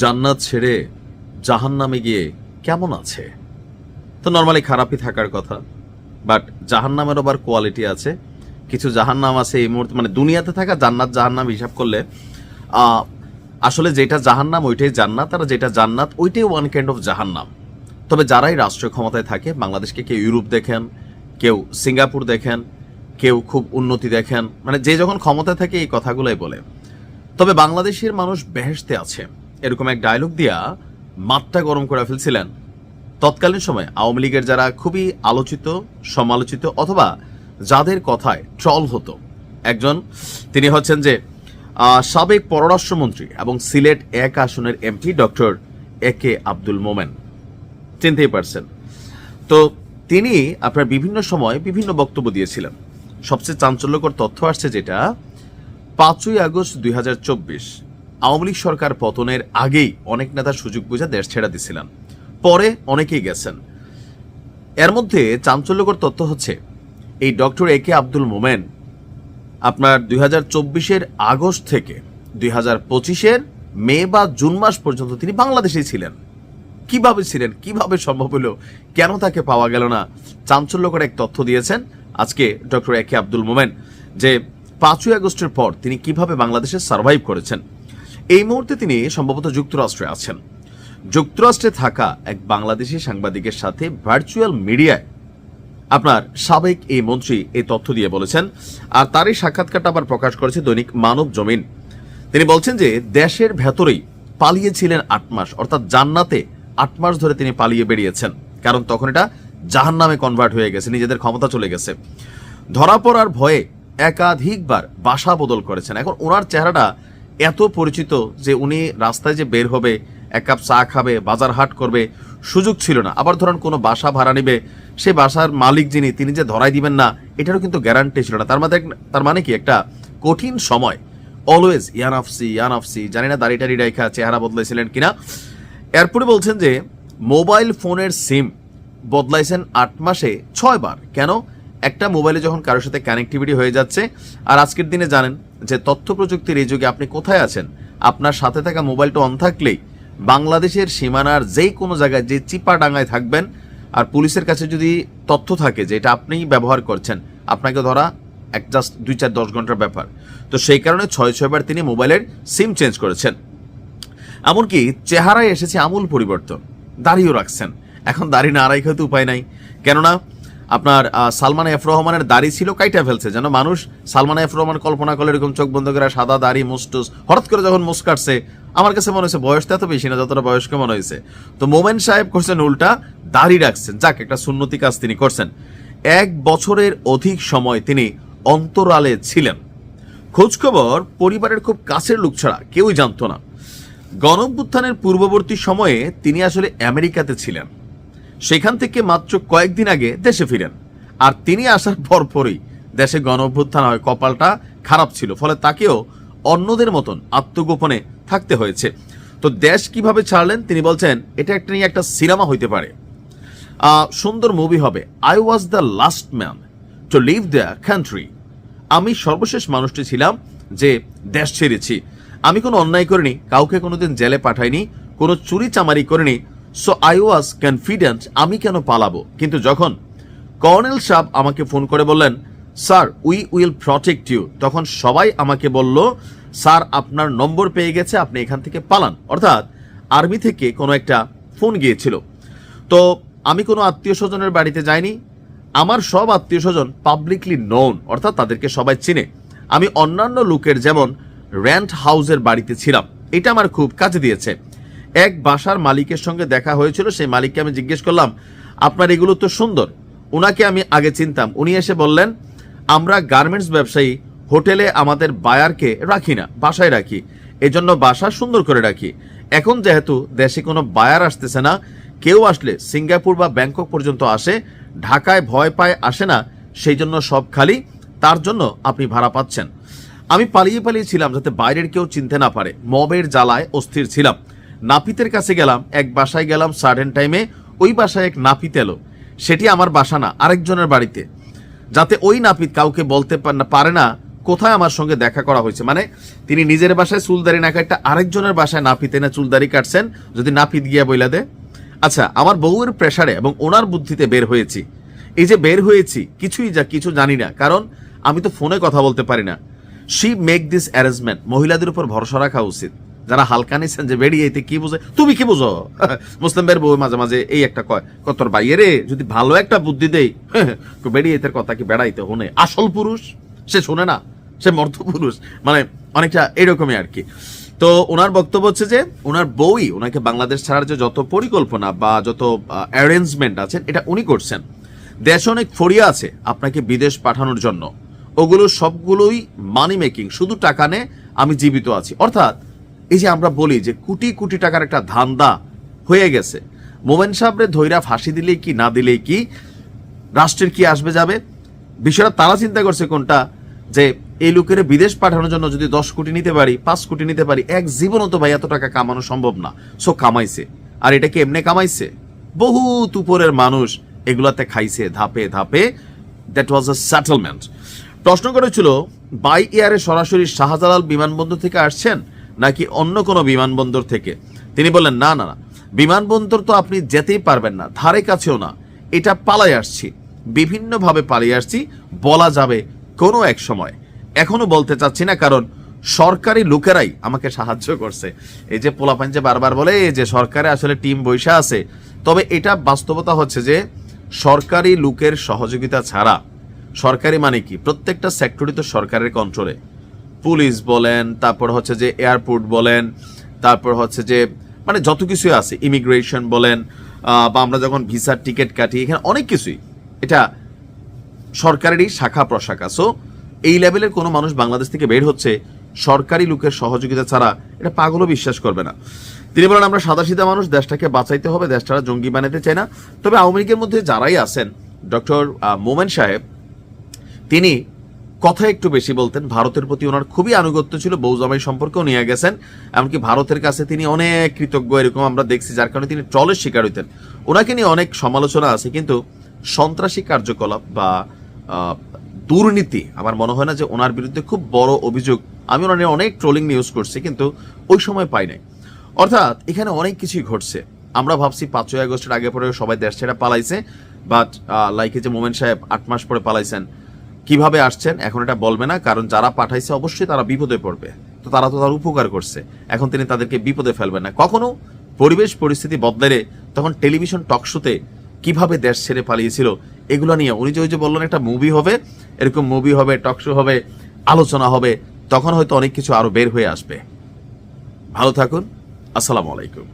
জান্নাত ছেড়ে জাহান নামে গিয়ে কেমন আছে? তো নর্মালি খারাপই থাকার কথা বাট জাহান নামের আবার কোয়ালিটি আছে। কিছু জাহান নাম আছে এই মুহূর্তে মানে দুনিয়াতে থাকা জান্নাত জাহান নাম হিসাব করলে আসলে যেটা জাহান নাম ওইটাই জান্নাত, আর যেটা জান্নাত ওইটাই ওয়ান কাইন্ড অফ জাহান নাম তবে যারাই রাষ্ট্রীয় ক্ষমতায় থাকে, বাংলাদেশকে কেউ ইউরোপ দেখেন, কেউ সিঙ্গাপুর দেখেন, কেউ খুব উন্নতি দেখেন মানে যে যখন ক্ষমতায় থাকে এই কথাগুলোই বলে। তবে বাংলাদেশের মানুষ বেহেশতে আছে। এরকম এক ডায়লগ দিয়া মাঠটা গরম করে ফেলছিলেন। তৎকালীন সময় আওয়ামী লীগের যারা খুবই আলোচিত, সমালোচিত অথবা যাদের কথায় ট্রল হতো, একজন তিনি হচ্ছেন যে সাবেক পররাষ্ট্রমন্ত্রী এবং সিলেট এক আসনের MP doctor A K Abdul Momen. চিনতেই পারছেন। তো তিনি আপনার বিভিন্ন সময় বিভিন্ন বক্তব্য দিয়েছিলেন। সবচেয়ে চাঞ্চল্যকর তথ্য আসছে যেটা, পাঁচই আগস্ট দুই হাজার চব্বিশ আওয়ামী লীগ সরকার পতনের আগেই অনেক নেতা সুযোগ বুঝে দেশ ছেড়ে দিছিলেন। পরে অনেকেই গেছেন। এর মধ্যে চাঞ্চল্যকর তথ্য হচ্ছে, এই ডক্টর এ কে আব্দুল মোমেন আপনার দুই হাজার চব্বিশের আগস্ট থেকে দুই হাজার পঁচিশের মে বা জুন মাস পর্যন্ত তিনি বাংলাদেশেই ছিলেন। কীভাবে ছিলেন, কীভাবে সম্ভব হলো, কেন তাকে পাওয়া গেল না? চাঞ্চল্যকর এক তথ্য দিয়েছেন আজকে ডক্টর এ কে আব্দুল মোমেন যে পাঁচই আগস্টের পর তিনি কীভাবে বাংলাদেশে সার্ভাইভ করেছেন। এই মুহূর্তে তিনি সম্ভবত যুক্তরাষ্ট্রে আছেন। যুক্তরাষ্ট্রে থাকা এক বাংলাদেশি সাংবাদিকের সাথে ভার্চুয়াল মিডিয়ায় আপনার সাবেক এই মন্ত্রী এই তথ্য দিয়ে বলেছেন, আর তারই সাক্ষাৎকারটা আবার প্রকাশ করেছে দৈনিক মানব জমিন। তিনি বলছেন যে দেশের ভেতরেই পালিয়েছিলেন আট মাস, অর্থাৎ জান্নাতে আট মাস ধরে তিনি পালিয়ে বেরিয়েছেন। কারণ তখন এটা জাহান নামে কনভার্ট হয়ে গেছে, নিজেদের ক্ষমতা চলে গেছে। ধরা পড়ার ভয়ে একাধিকবার বাসা বদল করেছেন। এখন ওনার চেহারাটা এত পরিচিত যে উনি রাস্তায় যে বের হবে, এক কাপ চা খাবে, বাজার হাট করবে, সুযোগ ছিল না। আবার ধরেন কোনো বাসা ভাড়া নিবে, সে বাসার মালিক যিনি, তিনি যে ধরাই দিবেন না, এটারও কিন্তু গ্যারান্টি ছিল না। তার মধ্যে তার মানে কি? একটা কঠিন সময়। অলওয়েজ ইয়ানাফসি ইয়ানাফসি জানি না দাড়ি টাড়ি রেখা, চেহারা বদলাইছিলেন কিনা। এরপরে বলছেন যে মোবাইল ফোনের সিম বদলাইছেন আট মাসে ছয় বার। কেন? একটা মোবাইলে যখন কারোর সাথে কানেক্টিভিটি হয়ে যাচ্ছে, আর আজকের দিনে জানেন যে তথ্য প্রযুক্তির এই যুগে আপনি কোথায় আছেন, আপনার সাথে থাকা মোবাইলটা অন থাকলেই বাংলাদেশের সীমানার যেই কোনো জায়গায় যে চিপা ডাঙায় থাকবেন, আর পুলিশের কাছে যদি তথ্য থাকে যে এটা আপনিই ব্যবহার করছেন, আপনাকে ধরা এক জাস্ট দুই চার দশ ঘণ্টার ব্যাপার। তো সেই কারণে ছয় ছয়বার তিনি মোবাইলের সিম চেঞ্জ করেছেন। এমনকি চেহারায় এসেছে আমূল পরিবর্তন, দাড়িও রাখছেন। এখন দাড়ি না রাখা তো উপায় নাই। কেননা আপনার সালমান এফ রহমানের দাড়ি ছিল কাইটা ফেলছে, যেন মানুষ সালমান এফ রহমান কল্পনা করলে এরকম চোখ বন্ধ করে সাদা দাড়ি, মুস্টুস, হঠাৎ করে যখন মুস কাটছে, আমার কাছে মনে হয়েছে বয়সটা এত বেশি না, যতটা বয়স্ক মনে হয়েছে। তো মোমেন সাহেব করছেন উল্টা দাড়ি রাখছেন, যাক, একটা সুন্নতি কাজ তিনি করছেন। এক বছরের অধিক সময় তিনি অন্তরালে ছিলেন। খোঁজখবর পরিবারের খুব কাছের লোক ছাড়া কেউই জানতো না। গণঅভ্যুত্থানের পূর্ববর্তী সময়ে তিনি আসলে আমেরিকাতে ছিলেন। সেখান থেকে মাত্র কয়েকদিন আগে দেশে ফিরেন। আর তিনি আসার পর পরপরই দেশে গণ অভ্যুত্থান হয়। কপালটা খারাপ ছিল, ফলে তাকেও অন্যদের মতন আত্মগোপনে থাকতে হয়েছে। তো দেশ কীভাবে ছাড়লেন? তিনি বলছেন, এটা একটা নিয়ে একটা সিনেমা হইতে পারে। সুন্দর মুভি হবে। I was the last man to leave the country আমি সর্বশেষ মানুষটি ছিলাম যে দেশ ছেড়েছি। আমি কোনো অন্যায় করিনি, কাউকে কোনোদিন জেলে পাঠাইনি, কোনো চুরি চামারি করিনি সো আই ওয়াজ কনফিডেন্ট আমি কেন পালাবো। কিন্তু যখন কর্নেল সাহেব আমাকে ফোন করে বললেন, sir we will protect you তখন সবাই আমাকে বলল, স্যার, আপনার নম্বর পেয়ে গেছে, আপনি এখান থেকে পালান। অর্থাৎ আর্মি থেকে কোনো একটা ফোন গিয়েছিল। তো আমি কোনো আত্মীয় স্বজনের বাড়িতে যাইনি। আমার সব আত্মীয় স্বজন পাবলিকলি নোন অর্থাৎ তাদেরকে সবাই চিনে। আমি অন্যান্য লোকের যেমন র্যান্ট হাউসের বাড়িতে ছিলাম। এটা আমার খুব কাজে দিয়েছে। এক বাসার মালিকের সঙ্গে দেখা হয়েছিল, সেই মালিককে আমি জিজ্ঞেস করলাম, আপনার এগুলো তো সুন্দর। উনাকে আমি আগে চিনতাম। উনি এসে বললেন, আমরা গার্মেন্টস ব্যবসায়ী, হোটেলে আমাদের বায়ারকে রাখি না, বাসায় রাখি। এজন্য বাসা সুন্দর করে রাখি। এখন যেহেতু দেশে কোনো বায়ার আসতেছে না, কেউ আসলে সিঙ্গাপুর বা ব্যাংকক পর্যন্ত আসে, ঢাকায় ভয় পায়, আসে না, সেই জন্য সব খালি, তার জন্য আপনি ভাড়া পাচ্ছেন। আমি পালিয়ে পালিয়ে ছিলাম যাতে বাইরের কেউ চিনতে না পারে। মবের জ্বালায় অস্থির ছিলাম। নাপিতের কাছে গেলাম, এক বাসায় গেলাম সার্টেন টাইমে ওই বাসায় এক নাপিত এলো। সেটি আমার বাসা না, আরেকজনের বাড়িতে। যাতে ওই নাপিত কাউকে বলতে পারে না, কোথায় আমার সঙ্গে দেখা করা হয়েছে? মানে তিনি নিজের বাসায় চুলদারি না কাটটা আরেকজনের বাসায় নাপিতে না চুলদারি কাটছেন, যদি নাপিত গিয়া বইলা দে আচ্ছা আমার বউয়ের প্রেসারে এবং ওনার বুদ্ধিতে বের হয়েছি। এই যে বের হয়েছি, কিছুই যা, কিছু জানি না, কারণ আমি তো ফোনে কথা বলতে পারি না। শি মেক দিস অ্যারেঞ্জমেন্ট মহিলাদের উপর ভরসা রাখা উচিত। যারা হালকা নিচ্ছেন যে বেরিয়ে এতে কি বোঝে? তুমি কি বোঝো? মুসলিম বের বউ মাঝে মাঝে এই একটা কয় কত বাইরে রে, যদি ভালো একটা বুদ্ধি দেই, তো বেরিয়ে এতের কথা কি বেড়াইতে হনে? আসল পুরুষ, সে শোনে না, সে মর্দ পুরুষ। মানে অনেকটা এরকমই আর কি। তো ওনার বক্তব্য হচ্ছে যে ওনার বউই ওনাকে বাংলাদেশ ছাড়ার যে যত পরিকল্পনা বা যত অ্যারেঞ্জমেন্ট আছে, এটা উনি করছেন। দেশে অনেক ফড়িয়া আছে আপনাকে বিদেশ পাঠানোর জন্য। ওগুলো সবগুলোই মানি মেকিং শুধু টাকা নে, আমি জীবিত আছি। অর্থাৎ এই যে আমরা বলি যে কোটি কোটি টাকার একটা ধান্দা হয়ে গেছে, মোমেন সাহেবরে ধৈরা ফাঁসি দিলেই কি, না দিলেই কি, রাষ্ট্রের কি আসবে যাবে? বিষয়টা তারা চিন্তা করছে কোনটা? যে এই লোকের বিদেশ পাঠানোর জন্য যদি দশ কোটি নিতে পারি, পাঁচ কোটি নিতে পারি, এক জীবনও তো ভাই এত টাকা কামানো সম্ভব না। সো কামাইছে। আর এটা কি এমনি কামাইছে? বহুত উপরের মানুষ এগুলাতে খাইছে ধাপে ধাপে। দ্যাট ওয়াজ আ সেটেলমেন্ট প্রশ্ন করেছিল বাই এয়ারে সরাসরি শাহজালাল বিমানবন্দর থেকে আসছেন? নাকি অন্য কোনো বিমানবন্দর থেকে? তিনি বললেন, না না না। বিমানবন্দর তো আপনি যেতেই পারবেন না। ধারে কাছেও না। এটা পালাই আসছি। বিভিন্নভাবে পালিয়ে আসছি। বলা যাবে কোনো এক সময়। এখনও বলতে চাচ্ছি না, কারণ সরকারি লোকেরাই আমাকে সাহায্য করছে। এই যে পোলাপান যে বারবার বলে, এই যে সরকারে আসলে টিম বৈশা আছে। তবে এটা বাস্তবতা হচ্ছে যে, সরকারি লোকের সহযোগিতা ছাড়া সরকারি মানে কি? প্রত্যেকটা সেক্টরই তো সরকারের কন্ট্রোলে পুলিশ বলেন, তারপর হচ্ছে যে এয়ারপোর্ট বলেন, তারপর হচ্ছে যে মানে যত কিছুই আছে, ইমিগ্রেশন বলেন বা আমরা যখন ভিসার টিকিট কাটি, এখানে অনেক কিছুই। এটা সরকারেরই শাখা প্রশাখা। সো এই লেভেলের কোনো মানুষ বাংলাদেশ থেকে বের হচ্ছে, সরকারি লোকের সহযোগিতা ছাড়া এটা পাগলও বিশ্বাস করবে না। তিনি বলেন, আমরা সাদাসিধা মানুষ, দেশটাকে বাঁচাইতে হবে দেশটা জঙ্গি বানাতে চাই না। তবে আওয়ামী লীগের মধ্যে যারাই আছেন, ডক্টর মোমেন সাহেব, তিনি কথা একটু বেশি বলতেন। ভারতের প্রতি ওনার খুবই আনুগত্য ছিল বৌজামাই সম্পর্কেও নিয়ে গেছেন। এমনকি ভারতের কাছে তিনি অনেক কৃতজ্ঞ, এরকম আমরা দেখছি, যার কারণে তিনি ট্রলের শিকার হইতেন। ওনাকে নিয়ে অনেক সমালোচনা আছে, কিন্তু সন্ত্রাসী কার্যকলাপ বা দুর্নীতি, আমার মনে হয় না যে ওনার বিরুদ্ধে খুব বড় অভিযোগ। আমি ওনার অনেক ট্রোলিং নিউজ করছি, কিন্তু ওই সময় পাই নাই। অর্থাৎ এখানে অনেক কিছুই ঘটছে। আমরা ভাবছি পাঁচই আগস্টের আগে পরে সবাই দেশ ছেড়ে পালাইছে বাট লাইকে যে মোমেন সাহেব আট মাস পরে পালাইছেন। কীভাবে আসছেন এখন এটা বলবে না, কারণ যারা পাঠাইছে অবশ্যই তারা বিপদে পড়বে। তো তারা তো তার উপকার করছে। এখন তিনি তাদেরকে বিপদে ফেলবেন না। কখনো পরিবেশ পরিস্থিতি বদলালে তখন টেলিভিশন টক শোতে কীভাবে দেশ ছেড়ে পালিয়েছিল, এগুলো নিয়ে উনি যে ওই যে বললেন একটা মুভি হবে, এরকম মুভি হবে, টক শো হবে, আলোচনা হবে, তখন হয়তো অনেক কিছু আরও বের হয়ে আসবে। ভালো থাকুন, আসসালামু আলাইকুম।